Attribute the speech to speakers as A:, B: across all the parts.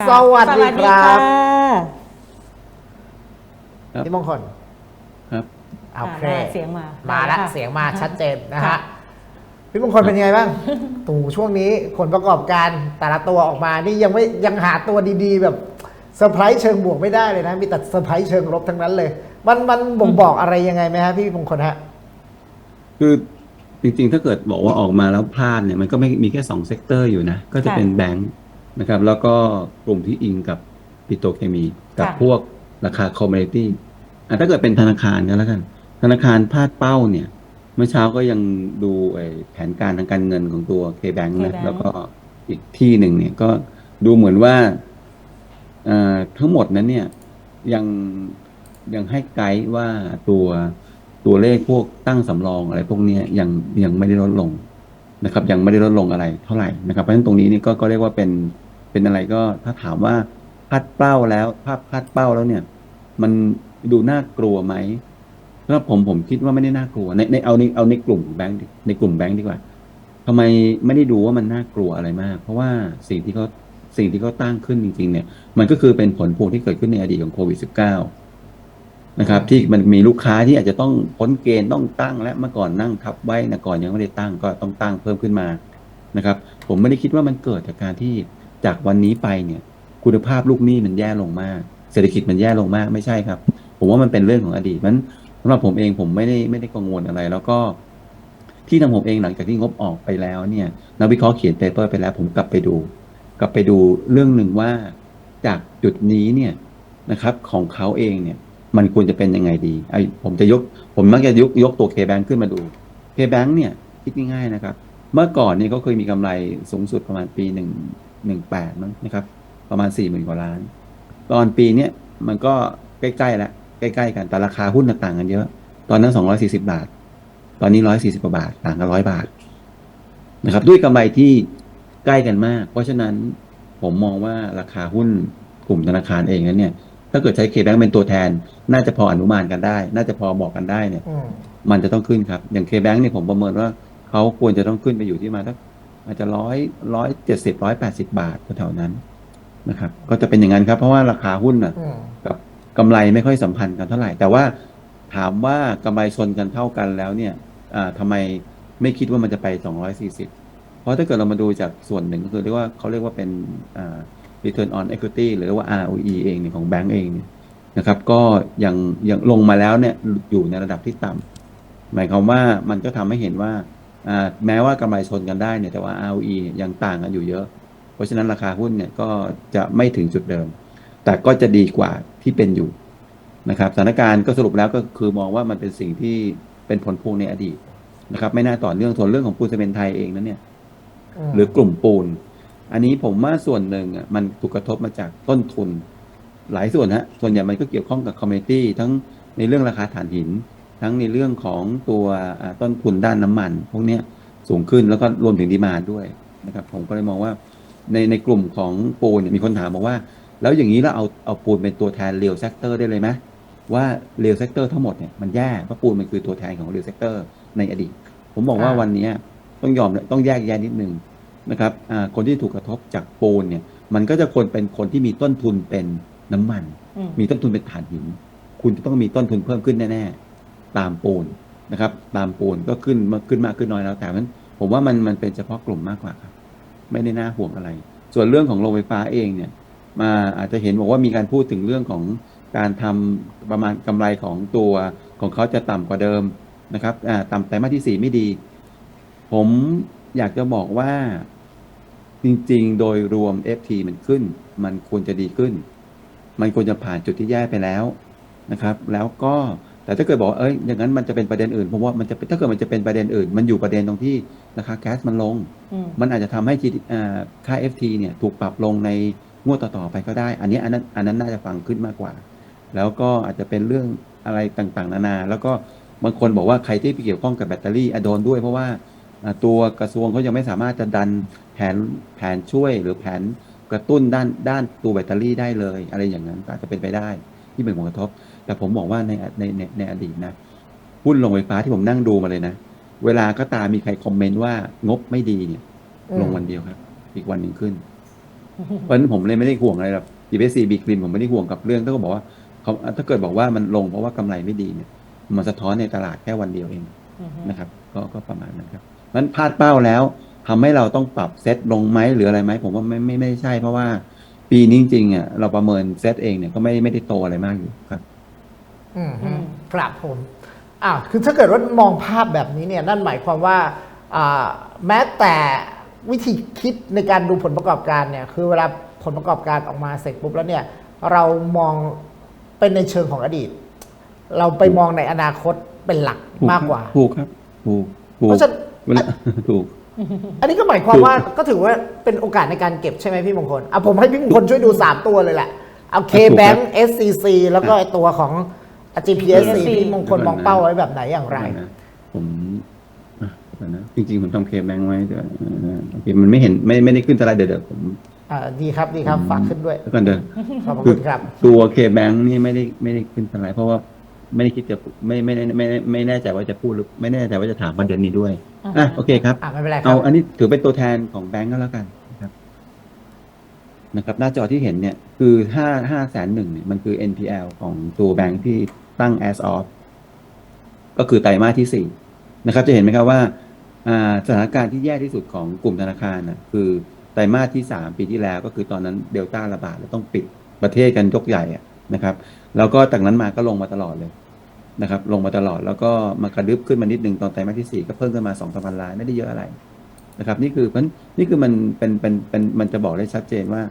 A: สวัสดีครับ
B: ครับ
A: พี่มงคล
B: ครับ
A: โอเค
C: อ่าเสียงมา
A: มาละ
C: ได้ค่ะ
A: เสียงมาชัดเจนนะ
C: ค่ะ
A: ฮะพี่มงคลเป็นยังไงบ้าง ตู่ช่วงนี้ผลประกอบการแต่ละตัวออกมานี่ยังไม่ยังหาตัวดีๆ แบบเซอร์ไพรส์เชิงบวกไม่ได้เลยนะ มีแต่เซอร์ไพรส์เชิงลบทั้งนั้นเลย มันมันบ่งบอกอะไรยังไงไหมฮะพี่มงคลฮะ
B: คือจริงๆ ถ้าเกิดบอกว่าออกมาแล้วพลาดเนี่ยมันก็ไม่มีแค่สองเซกเตอร์อยู่นะ ก็จะ
C: ค่ะ
B: เป็นแบงค์ นะครับ แล้วก็กลุ่มที่อิงกับปิโตรเคมี กับ
C: ค่ะ
B: พวกราคาคอมมูนิตี้อะถ้าเกิดเป็นธนาคารก็แล้วกัน ธนาคารพลาดเป้าเนี่ย เมื่อเช้าก็ยังดูไอ้แผนการทางการเงินของตัว K-Bank นะ
C: K-Bank
B: แล้วก็อีกที่หนึ่งเนี่ยก็ดูเหมือนว่าเอ่อทั้งหมดนั้นเนี่ยยังยังให้ไกด์ว่าตัวตัวเลขพวกตั้งสำรองอะไรพวกเนี้ยยังยังไม่ได้ลดลงนะครับ ยังไม่ได้ลดลงอะไรเท่าไหร่นะครับเพราะฉะนั้นตรงนี้นี่ก็ก็เรียกว่าเป็น เป็นอะไรก็ถ้าถามว่าพลาดเป้าแล้ว ภาพพลาดเป้าแล้วเนี่ย มันดูน่ากลัวไหมสำหรับผมผมคิดว่าไม่ได้น่ากลัวในในเอาในเอาในกลุ่มแบงค์ในกลุ่มแบงค์ดีกว่าทำไมไม่ได้ดูว่ามันน่ากลัวอะไรมาก เพราะว่าสิ่งที่เขาสิ่งที่เขาตั้งขึ้นจริงๆเนี่ย มันก็คือเป็นผลพวงที่เกิดขึ้นในอดีตของโควิด -19 นะครับ ที่มันมีลูกค้าที่อาจจะต้องพ้นเกณฑ์ต้องตั้ง และเมื่อก่อนนั่งทับไว้นะก่อนยังไม่ได้ตั้งก็ต้องตั้งเพิ่มขึ้นมานะครับ ผมไม่ได้คิดว่ามันเกิดจากการที่ จากวันนี้ไปเนี่ย คุณภาพลูกหนี้มันแย่ลงมาก เศรษฐกิจมันแย่ลงมากไม่ใช่ครับ ผมว่ามันเป็นเรื่องของอดีตมันสำหรับผมเองผมไม่ได้ไม่ได้กังวลอะไร แล้วก็ ที่ทางผมเองหลังจากที่งบออกไปแล้วเนี่ยนักวิเคราะห์เขียนเปเปอร์ไปแล้ว ผมกลับไปดู กลับไปดูเรื่องหนึ่งว่าจากจุดนี้เนี่ยนะครับ ของเขาเองเนี่ย มันควรจะเป็นยังไงดีไอผมจะยก ผมมักจะยกยกตัว K-Bank ขึ้นมาดู K-Bank เนี่ยคิดง่ายๆนะครับ เมื่อก่อนเนี่ยก็เคยมีกำไรสูงสุดประมาณปีหนึ่ง หนึ่งแปดมั้งนะครับ ประมาณสี่หมื่นกว่าล้าน ตอนปีเนี้ยมันก็ใกล้ๆแล้วใกล้ๆกันแต่ราคาหุ้นต่างกันเยอะ ตอนนั้นสองร้อยสี่สิบาท ตอนนี้ร้อยสี่สิบกว่าบาท ต่างกันร้อยบาทนะครับ ด้วยกำไรที่ใกล้กันมาก เพราะฉะนั้นผมมองว่าราคาหุ้นกลุ่มธนาคารเองนั้นเนี่ย ถ้าเกิดใช้เคแบงเป็นตัวแทน น่าจะพออนุมานกันได้ น่าจะพอบอกกันได้เนี่ย
A: อืม
B: มันจะต้องขึ้นครับ อย่างเคแบงเนี่ยผมประเมินว่าเขาควรจะต้องขึ้นไปอยู่ที่มาสัก อาจจะร้อยร้อยเจ็ดสิบร้อยแปดสิบาทแถวๆนั้นนะครับ ก็จะเป็นอย่างนั้นครับ เพราะว่าราคาหุ้นน่ะ
A: อืม
B: กับกำไรไม่ค่อยสัมพันธ์กันเท่าไหร่ แต่ว่าถามว่ากำไรชนกันเท่ากันแล้วเนี่ยอ่าทำไมไม่คิดว่ามันจะไป240เพราะถ้าเกิดเรามาดูจากส่วนหนึ่งก็คือเรียกว่าเขาเรียกว่าเป็นอ่า return on equity หรือว่า ROE เองเนี่ยของแบงก์เองเนี่ยนะครับ ก็ยังยังลงมาแล้วเนี่ยอยู่ในระดับที่ต่ำหมายความว่ามันก็ทำให้เห็นว่าอ่า แม้ว่ากำไรชนกันได้เนี่ยแต่ว่า ROE เนี่ยยังต่างกันอยู่เยอะ เพราะฉะนั้นราคาหุ้นเนี่ยก็จะไม่ถึงจุดเดิม แต่ก็จะดีกว่าที่เป็นอยู่นะครับสถานการณ์ก็สรุปแล้วก็คือมองว่ามันเป็นสิ่งที่เป็นผลพวงในอดีตนะครับ ไม่น่าต่อเนื่องส่วนเรื่องของปูนซีเมนต์ไทยเองนั้นเนี่ย
A: ม
B: หรือกลุ่มปูน อันนี้ผมว่าส่วนหนึ่งอะมันถูกกระทบมาจากต้นทุน หลายส่วนฮะส่วนใหญ่มันก็เกี่ยวข้องกับคอมเมดี้ทั้งในเรื่องราคาถ่านหิน ทั้งในเรื่องของตัวอ่าต้นทุนด้านน้ำมัน พวกเนี้ยสูงขึ้นแล้วก็รวมถึงดีมานด้วยนะครับผมก็เลยมองว่าในในกลุ่มของปูนเนี่ยมีคนถามบอกว่า แล้วอย่างนี้เราเอาเอาปูนเป็นตัวแทนเรียลเซกเตอร์ได้เลยไหมว่าเรียลเซกเตอร์ทั้งหมดเนี่ยมันแย่เพราะปูนมันคือตัวแทนของเรียลเซกเตอร์ในอดีต ผมบอกว่าวันเนี้ยต้องยอมต้องแยกแยะนิดนึงนะครับอ่าคนที่ถูกกระทบจากปูนเนี่ยมันก็จะคนเป็นคนที่มีต้นทุนเป็นน้ำมัน
C: อืม
B: มีต้นทุนเป็นถ่านหิน คุณจะต้องมีต้นทุนเพิ่มขึ้นแน่ๆ ตามปูนนะครับ ตามปูนก็ขึ้นมาขึ้นมากขึ้นน้อยแล้วแต่นั้นผมว่ามันมันเป็นเฉพาะกลุ่มมากกว่าครับ ไม่ได้น่าห่วงอะไร ส่วนเรื่องของโรงไฟฟ้าเองเนี่ยมาอาจจะเห็นบอกว่ามีการพูดถึงเรื่องของการทำประมาณกำไรของตัวของเขาจะต่ำกว่าเดิมนะครับต่ำแต่มาสที่สี่ไม่ดี ผมอยากจะบอกว่าจริงๆ โดยรวม FT มันขึ้น มันควรจะดีขึ้น มันควรจะผ่านจุดที่แย่ไปแล้วนะครับ แล้วก็ แต่ถ้าเกิดบอกว่าเอ้ยอย่างนั้นมันจะเป็นประเด็นอื่นผมว่ามันจะเป็นถ้าเกิดมันจะเป็นประเด็นอื่น มันอยู่ประเด็นตรงที่ราคาแก๊สมันลง
C: อืม
B: มันอาจจะทำให้ GD อ่าค่า FT เนี่ยถูกปรับลงในงวดต่อๆไปก็ได้ อันนี้อันนั้นอันนั้นน่าจะฟังขึ้นมากกว่า แล้วก็อาจจะเป็นเรื่องอะไรต่างๆ นานา แล้วก็บางคนบอกว่าใครที่ไปเกี่ยวข้องกับแบตเตอรี่อะโดนด้วยเพราะว่าอ่าตัวกระทรวงเขายังไม่สามารถจะดันแผนแผนช่วยหรือแผนกระตุ้นด้านด้านตัวแบตเตอรี่ได้เลย อะไรอย่างนั้นก็อาจจะเป็นไปได้ที่เป็นผลกระทบ แต่ผมบอกว่าในในในในอดีตนะหุ้นโรงไฟฟ้าที่ผมนั่งดูมาเลยนะ เวลาก็ตามมีใครคอมเมนต์ว่างบไม่ดีเนี่ย
A: อืม
B: ลงวันเดียวครับ อีกวันหนึ่งขึ้น เพราะฉะนั้นผมเลยไม่ได้ห่วงอะไรหรอก GPC B คลิมผมไม่ได้ห่วงกับเรื่องถ้าก็บอกว่าเขาถ้าเกิดบอกว่ามันลงเพราะว่ากำไรไม่ดีเนี่ยมันสะท้อนในตลาดแค่วันเดียวเอง
C: อือฮึ
B: นะครับ ก็ก็ประมาณนั้นครับมันพลาดเป้าแล้วทำให้เราต้องปรับเซตลงไหมหรืออะไรไหมผมว่าไม่ไม่ไม่ใช่เพราะว่าปีนี้จริงๆอะเราประเมินเซตเองเนี่ยก็ไม่ไม่ได้โตอะไรมากอยู่ครับ
A: อืม
C: อืม
A: ครับผมอ่าคือถ้าเกิดว่ามองภาพแบบนี้เนี่ยนั่นหมายความว่าอ่าแม้แต่วิธีคิดในการดูผลประกอบการเนี่ยคือเวลาผลประกอบการออกมาเสร็จปุ๊บแล้วเนี่ยเรามองเป็นในเชิงของอดีต เราไปมองในอนาคตเป็นหลัก
B: ถูก
A: มากกว่า
B: ถูกครับถูกถูก
A: เพราะฉะนั้น
B: เวลาถูก
A: อันนี้ก็หมายความว่าก็ถือว่าเป็นโอกาสในการเก็บใช่ไหมพี่มงคลเอาผมให้พี่มงคลช่วยดู 3 ตัวเลยแหละเอา K-Bank SCC แล้วก็ไอ้ตัวของ GPSC พี่มงคลมองเป้าไว้แบบไหนอย่างไร
B: นะผมอะเดี๋ยวนะจริงๆ ผมทำเคแบงไว้เดี๋ยวเออโอเคมันไม่เห็นไม่ไม่ได้ขึ้นสไลด์เดี๋ยวเดี๋ยวผม
A: อ่าดีครับดีครับฝากขึ้นด้วย
B: แล้วกันเดิน
A: ขอบพระคุณครับ
B: ตัวเคแบงนี่ไม่ได้ไม่ได้ขึ้นสไลด์เพราะว่าไม่ได้คิดจะไม่ไม่ได้ไม่ไม่ไม่แน่ใจว่าจะพูดหรือไม่แน่ใจว่าจะถามประเด็นนี้ด้วยอะโอเคครับ
A: อ่าไม่เป็นไรครั
B: เอา
A: บ
B: อันนี้ถือเป็นตัวแทนของแบงก์ก็แล้วกันนะครับ นะครับ หน้าจอที่เห็นเนี่ยคือห้าห้าแสนหนึ่งเนี่ยมันคือ NPL ของตัวแบงก์ที่ ตั้ง as of ก็คือไตรมาสที่สี่นะครับ จะเห็นไหมครับว่าสถานการณ์ที่แย่ที่สุดของกลุ่มธนาคารนะคือไตรมาสที่สามปีที่แล้วก็คือตอนนั้นเดลต้าระบาดแล้วต้องปิดประเทศกันยกใหญ่นะครับ แล้วก็จากนั้นมาก็ลงมาตลอดเลยนะครับ ลงมาตลอดแล้วก็มากระดึบขึ้นมานิดนึงตอนไตรมาสที่สี่ก็เพิ่มขึ้นมาสองพันล้านไม่ได้เยอะอะไรนะครับ นี่คือมันนี่คือมันเป็นเป็นเป็นมันจะบอกได้ชัดเจนว่า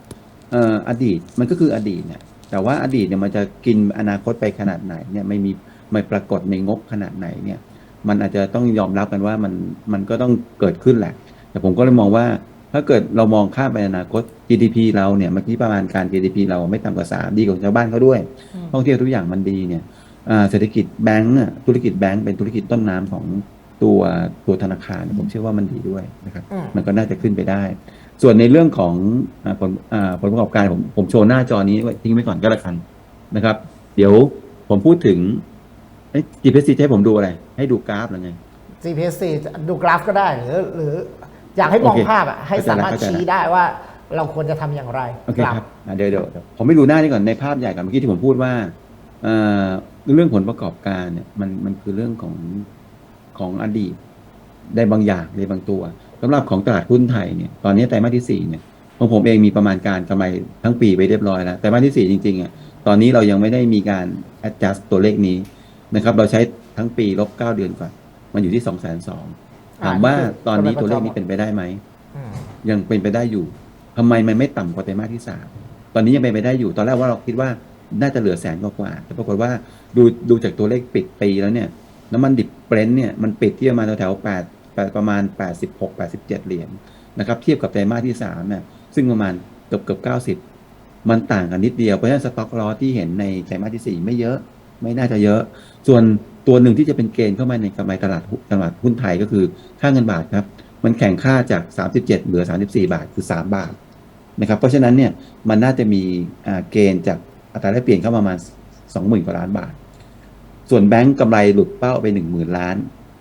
B: ออดีตมันก็คืออดีตเนี่ย แต่ว่าอดีตเนี่ยมันจะกินอนาคตไปขนาดไหนเนี่ยไม่มีไม่ปรากฏในงบขนาดไหนเนี่ย มันอาจจะต้องยอมรับกันว่ามันมันก็ต้องเกิดขึ้นแหละ แต่ผมก็เลยมองว่าถ้าเกิดเรามองข้ามไปอนาคต GDP เราเนี่ยเมื่อกี้ประมาณการ GDP เราไม่ต่ำกว่าสามดีกว่าชาวบ้านเขาด้วย
C: อืม
B: ท่องเที่ยวทุกอย่างมันดีเนี่ยอ่าเศรษฐกิจแบงก์อะธุรกิจแบงก์เป็นธุรกิจต้นน้ำของตัวตัวธนาคารผมเชื่อว่ามันดีด้วยนะครับ
A: อืม
B: มันก็น่าจะขึ้นไปได้ ส่วนในเรื่องของอาผลอ่าผลประกอบการผมผมโชว์หน้าจอนี้ไว้ทิ้งไว้ก่อนก็แล้วกันนะครับ เดี๋ยวผมพูดถึงเอ๊ะ GPC จะให้ผมดูอะไร ให้ดูกราฟหรือไง
A: GPSC ดูกราฟก็ได้หรือ หรือ อยากให้มอง
B: โอเค
A: ภาพอะให้สามารถ
B: เข้าใจละ
A: ชี้ได้ว่าเราควรจะทำอย่างไร
B: โอเคครับอะเดี๋ยวเดี๋ยวเดี๋ยวผมไม่ดูหน้านี่ก่อนในภาพใหญ่ก่อนเมื่อกี้ที่ผมพูดว่าเอ่อเรื่องผลประกอบการเนี่ยมันมันคือเรื่องของของอดีตได้บางอย่างในบางตัว สำหรับของตลาดหุ้นไทยเนี่ยตอนนี้ไตรมาสที่สี่เนี่ยของผมเองมีประมาณการกำไรทั้งปีไปเรียบร้อยแล้วไตรมาสที่สี่จริงๆอะตอนนี้เรายังไม่ได้มีการ adjust ตัวเลขนี้นะครับ เราใช้ทั้งปีลบเก้าเดือนก่อนมันอยู่ที่สองแสนสองถามว่าตอนนี้ตัวเลขนี้เป็นไปได้ไหม
A: อืม
B: ยังเป็นไปได้อยู่ทำไมมันไม่ต่ำกว่าไตรมาสที่สามตอนนี้ยังเป็นไปได้อยู่ ตอนแรกว่าเราคิดว่าน่าจะเหลือแสนกว่าๆแต่ปรากฏว่าดูดูจากตัวเลขปิดปีแล้วเนี่ยน้ำมันดิบเบรนท์เนี่ยมันปิดที่ประมาณแถวๆแปดแปด ประมาณแปดสิบหกแปดสิบเหรียญนะครับเทียบกับไตรมาสที่สามเนี่ยซึ่งประมาณเกือบเกือบเก้าสิบมันต่างกันนิดเดียว เพราะฉะนั้นสต็อกลอที่เห็นในไตรมาสที่สี่ไม่เยอะไม่น่าจะเยอะ ส่วนตัวหนึ่งที่จะเป็นเกณฑ์เข้ามาในกำไรตลาดตลาดหุ้นไทยก็คือค่าเงินบาทครับ มันแข่งค่าจาก 37 เหลือ 34 บาทคือ 3 บาทนะครับเพราะฉะนั้นเนี่ยมันน่าจะมีเกณฑ์จากอัตราแลกเปลี่ยนเข้ามาประมาณ 20,000 กว่าล้านบาท ส่วนแบงก์กำไรหลุดเป้าไป 10,000 ล้าน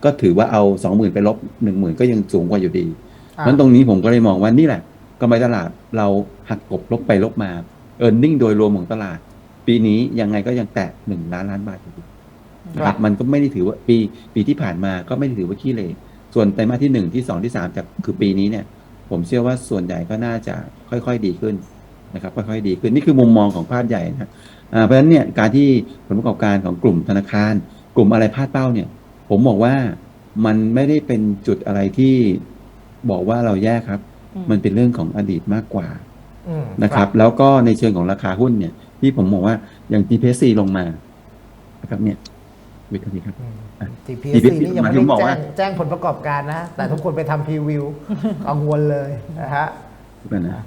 B: ก็ถือว่าเอา20,000ไปลบ10,000ก็ยังสูงกว่าอยู่ดี
A: อ่า
B: เพราะฉะนั้นตรงนี้ผมก็เลยมองว่านี่แหละกำไรตลาดเราหักกบลบไปลบมาเออร์เน็งโดยรวมของตลาด ปีนี้ยังไงก็ยังแตะ1ล้านล้านบาทอยู่ดีนะครับมันก็ไม่ได้ถือว่าปีปีที่ผ่านมาก็ไม่ได้ถือว่าขี้เหร่ส่วนไตรมาสที่หนึ่งที่สองที่สามจากคือปีนี้เนี่ย ผมเชื่อว่าส่วนใหญ่ก็น่าจะค่อยๆดีขึ้นนะครับค่อยๆดีขึ้นนี่คือมุมมองของภาพใหญ่นะอ่าเพราะฉะนั้นเนี่ยการที่ผลประกอบการของกลุ่มธนาคาร กลุ่มอะไรพลาดเป้าเนี่ย ผมบอกว่ามันไม่ได้เป็นจุดอะไรที่บอกว่าเราแย่ครับ
C: อืม
B: มันเป็นเรื่องของอดีตมากกว่า
A: อืม
B: นะครับ แล้วก็ในเชิงของราคาหุ้นเนี่ย ที่ผมบอกว่าอย่าง GPC ลงมานะครับ เนี่ยวิธีครับ
A: อืม
B: อะ
A: GPSC
B: GPSC
A: นี่ยังไม่
B: หมายถึ
A: ได้
B: งบอก
A: แจ้
B: ว่า
A: งแจ้งผลประกอบการนะ แต่ทุกคนไปทำพรีวิวกังวลเลยนะฮะ
B: กันนะ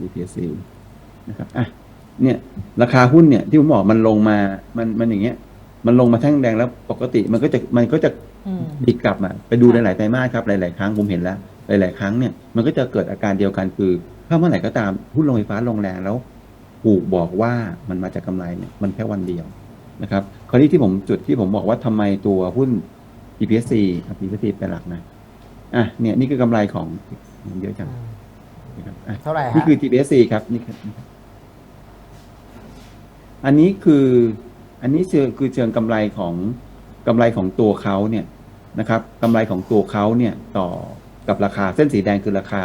B: BPSC นะครับอะเนี่ย ราคาหุ้นเนี่ยที่ผมบอกมันลงมา มันมันอย่างเงี้ย มันลงมาแท่งแดงแล้วปกติมันก็จะมันก็จะ
C: อืม
B: ดีดกลับมาไปดู
C: ค่ะ
B: หลายๆไตรมาสครับหลาย ๆ ครั้งผมเห็นแล้ว หลาย ๆ ครั้งเนี่ยมันก็จะเกิดอาการเดียวกันคือถ้าเมื่อไหร่ก็ตามหุ้นโรงไฟฟ้าลงแรงแล้วถูกบอกว่ามันมาจากกำไรเนี่ยมันแค่วันเดียวนะครับคราวนี้ที่ผมจุดที่ผมบอกว่าทำไมตัวหุ้น GPSC อะ GPSC เป็นหลักนะอะเนี่ยนี่คือกำไรของเยอะจังนะครับอะ
A: เท่าไหร่ฮะ
B: นี่คือ GBSC ครับนี่ครับนี่ครับอันนี้คือ อันนี้คือเชิงกำไรของกำไรของตัวเขาเนี่ยนะครับกำไรของตัวเขาเนี่ยต่อกับราคาเส้นสีแดงคือราคา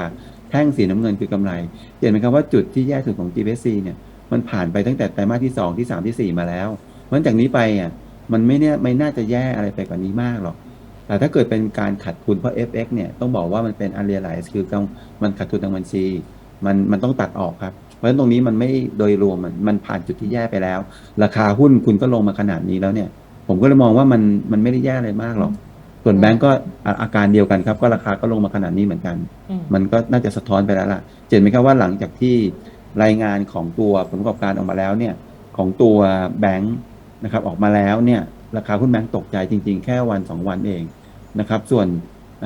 B: แท่งสีน้ำเงินคือกำไร เห็นไหมครับว่าจุดที่แย่สุดของ GBC เนี่ยมันผ่านไปตั้งแต่ไตรมาสที่สองที่สามที่สี่มาแล้วเพราะฉะนั้นจากนี้ไปอะมันไม่เนี่ยไม่น่าจะแย่อะไรไปกว่านี้มากหรอกแต่ถ้าเกิดเป็นการขาดทุนเพราะ FX เนี่ยต้องบอกว่ามันเป็น unrealized คือมันขาดทุนทางบัญชี มันมันต้องตัดออกครับ ราะฉะนั้นตรงนี้มันไม่โดยรวมมันมันผ่านจุดที่แย่ไปแล้ว ราคาหุ้นคุณก็ลงมาขนาดนี้แล้วเนี่ย ผมก็เลยมองว่ามันมันไม่ได้แย่อะไรมากหรอก ส่วนแบงก์ก็อาอาการเดียวกันครับ ก็ราคาก็ลงมาขนาดนี้เหมือนกัน
C: อืม
B: มันก็น่าจะสะท้อนไปแล้วล่ะเห็นไหมครับว่าหลังจากที่รายงานของตัวผลประกอบการออกมาแล้วเนี่ยของตัวแบงค์นะครับออกมาแล้วเนี่ยราคาหุ้นแบงค์ตกใจจริง ๆ แค่วันสองวันเองนะครับส่วน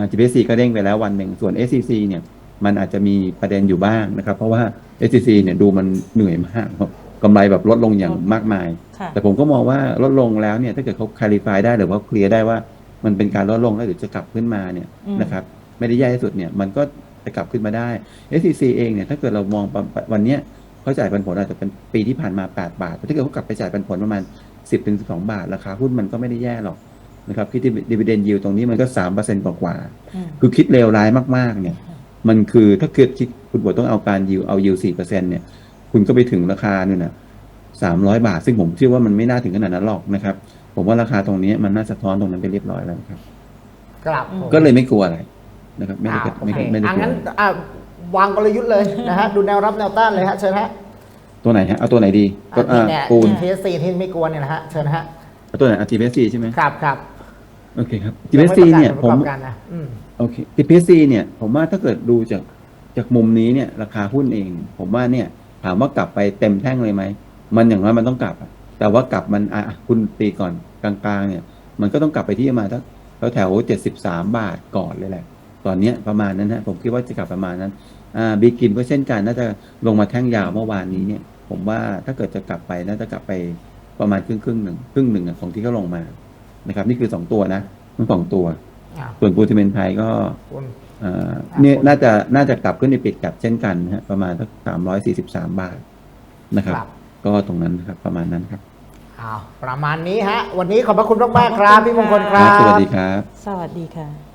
B: GPC ก็เด้งไปแล้ววันหนึ่งส่วน SCC เนี่ยมันอาจจะมีประเด็นอยู่บ้างนะครับ เพราะว่า SCC เนี่ยดูมันเหนื่อยมากครับกำไรแบบลดลงอย่างมากมาย
C: ค่ะ
B: แต่ผมก็มองว่าลดลงแล้วเนี่ยถ้าเกิดเขาคล a ริฟายได้หรือว่าเคลียร์ได้ว่ามันเป็นการลดลงแล้วหรือจะกลับขึ้นมาเนี่ย
C: อืม
B: นะครับไม่ได้แย่ที่สุดเนี่ยมันก็จะกลับขึ้นมาได้ SCC เองเนี่ยถ้าเกิดเรามองปะปะวันเนี้ยเขาจ่ายปันผลอาจจะเป็นปีที่ผ่านมา 8 บาทแต่ถ้าเกิดเขากลับไปจ่ายปันผลประมาณ 10ถึง12 บาทราคาหุ้นมันก็ไม่ได้แย่หรอกนะครับคิดดิเวเดนยิวตรงนี้มันก็3%กว่ากว่าๆ
C: อืม
B: คือคิดเลวร้ายมากๆเนี่ย มันคือถ้าเกิดคิดคุณบอกต้องเอาการยิวเอายิวสี่เปอร์เซ็นเนี่ย คุณก็ไปถึงราคาเนี่ยนะสามร้อยบาท ซึ่งผมเชื่อว่ามันไม่น่าถึงขนาดนั้นหรอกนะครับ ผมว่าราคาตรงนี้มันน่าสะท้อนตรงนั้นไปเรียบร้อยแล้วครับ
A: กลับผม
B: ก็เลยไม่กลัวอะไรนะครับ ไม่ได้
A: อ่า
B: ไม่ได้ไม่ได้
A: อะ
B: กลัว
A: งั้นอะวางกลยุทธ์เลยนะฮะดูแนวรับแนวต้านเลยฮะเชิญฮะ
B: ตัวไหนฮะเอาตัวไหนดีก็
A: อะ
B: อ่า
A: เนี่ย
B: ปูน
A: ทีเอสซีที่ไม่กลัวเนี่ยนะฮะเชิญนะฮะ
B: เอาตัวไหน RTPC ใช่ไหม
A: ครับครับ
B: โอเคครับ RTPC เนี่ย
A: งไประ
B: ผม
A: กอบการนะอืม
B: โอเค TPC เนี่ยผมว่าถ้าเกิดดูจากจากมุมนี้เนี่ยราคาหุ้นเอง ผมว่าเนี่ยถามว่ากลับไปเต็มแท่งเลยไหม มันอย่างน้อยมันต้องกลับอะแต่ว่ากลับมันอะคุณตีก่อนกลางๆเนี่ย มันก็ต้องกลับไปที่ประมาณสักแถวเจ็ดสิบสามบาทก่อนเลยแหละ ตอนเนี้ยประมาณนั้นฮะผมคิดว่าจะกลับประมาณนั้นอ่าบีกินก็เช่นกันน่าจะลงมาแท่งยาวเมื่อวานนี้เนี่ย ผมว่าถ้าเกิดจะกลับไปน่าจะกลับไปประมาณครึ่งครึ่งๆหนึ่งครึ่งหนึ่งอะของที่เขาลงมา นะครับ นี่คือสองตัวนะทั้งสองตัว
A: อะ
B: ส่วนปูติเมนไทยก็
A: คุณ
B: เอ่อ
A: อ่า
B: เนี่ย
A: ผม
B: น่าจะน่าจะกลับขึ้นในปิดกลับเช่นกันนะฮะประมาณสักสามร้อยสี่สิบสามบาทนะครับ
A: ครับ
B: ก็ตรงนั้นนะครับประมาณนั้นครับ
A: อ้าวประมาณนี้ฮะ วันนี้ขอบพระคุณมากๆครับ พี่มงคลค
B: ค
A: รั
B: รับ
A: บ
B: สวัสดีครับ
C: สวัสดีค่ะ